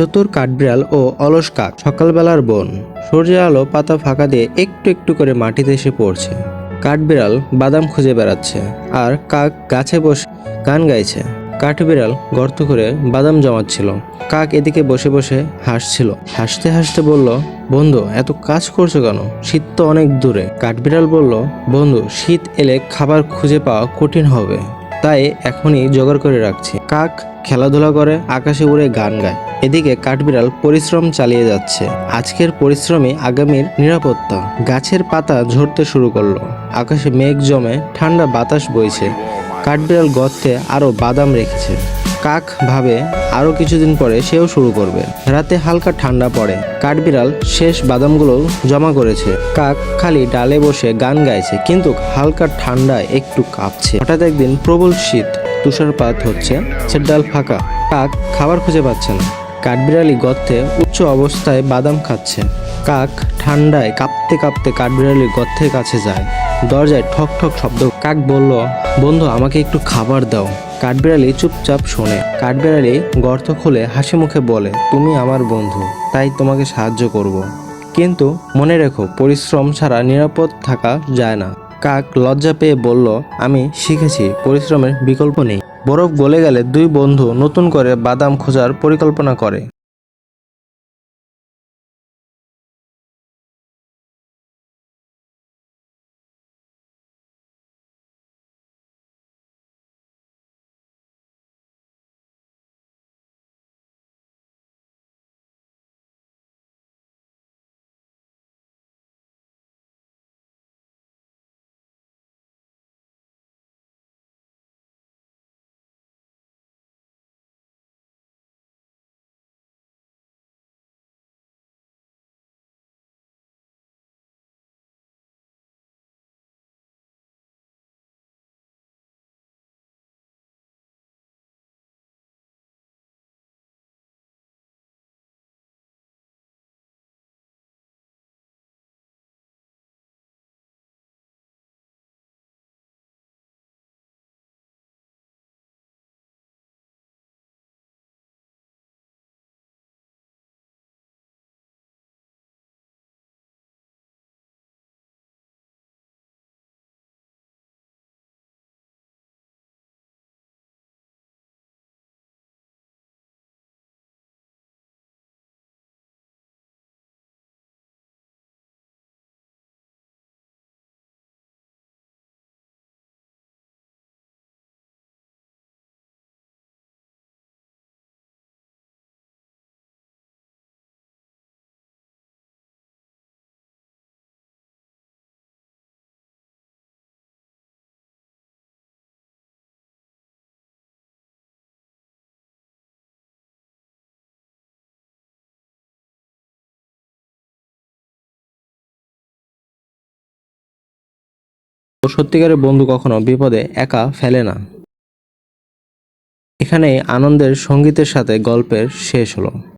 চতুর কাঠবিড়াল ও অলস কাক, সকালবেলার বন। সূর্যের আলো পাতা ফাঁকা দিয়ে একটু একটু করে মাটিতে এসে পড়ছে। কাঠবিড়াল বাদাম খুঁজে বেড়াচ্ছে আর কাক গাছে বসে গান গাইছে। কাঠবিড়াল গর্ত করে বাদাম জমাচ্ছিল। কাক এদিকে বসে বসে হাসছিল। হাসতে হাসতে বলল, বন্ধু, এত কাজ করছ কেন? শীত তো অনেক দূরে। কাঠবিড়াল বলল, বন্ধু, শীত এলে খাবার খুঁজে পাওয়া কঠিন হবে। তাই এখনই জোগাড় করে রাখছি। কাক খেলাধুলা করে, আকাশে উড়ে গান গায়। এদিকে কাঠবিড়াল পরিশ্রম চালিয়ে যাচ্ছে। আজকের পরিশ্রমই আগামীর নিরাপত্তা। গাছের পাতা ঝরতে শুরু করল। আকাশে মেঘ জমে ঠান্ডা বাতাস বইছে। কাঠবিড়াল গর্তে আরও বাদাম রেখেছে। কাক ভাবে আরও কিছুদিন পরে সেও শুরু করবে। রাতে হালকা ঠান্ডা পড়ে। কাঠবিড়াল শেষ বাদামগুলো জমা করেছে। কাক খালি ডালে বসে গান গাইছে, কিন্তু হালকা ঠান্ডায় একটু কাঁপছে। হঠাৎ একদিন প্রবল শীত, তুষারপাত হচ্ছে সে ডাল ফাঁকা। কাক খাবার খুঁজে পাচ্ছে না। কাঠবিড়ালি গর্তে উচ্চ অবস্থায় বাদাম খাচ্ছে। কাক ঠান্ডায় কাঁপতে কাঁপতে কাঠবিড়ালির গর্তের কাছে যায়। দরজায় ঠক ঠক শব্দ। কাক বলল বন্ধু, আমাকে একটু খাবার দাও। কাঠবিড়ালি চুপচাপ শোনে। কাঠবিড়ালি গর্ত খুলে হাসি মুখে বলে, তুমি আমার বন্ধু, তাই তোমাকে সাহায্য করব। কিন্তু মনে রেখো, পরিশ্রম ছাড়া নিরাপদ থাকা যায় না। কাক লজ্জা পেয়ে বলল, আমি শিখেছি, পরিশ্রমের বিকল্প নেই। বরফ গলে গেলে দুই বন্ধু নতুন করে বাদাম খোঁজার পরিকল্পনা করে। সত্যিকারের বন্ধু কখনো বিপদে একা ফেলে না। এখানেই আনন্দের সঙ্গীতের সাথে গল্পের শেষ হলো।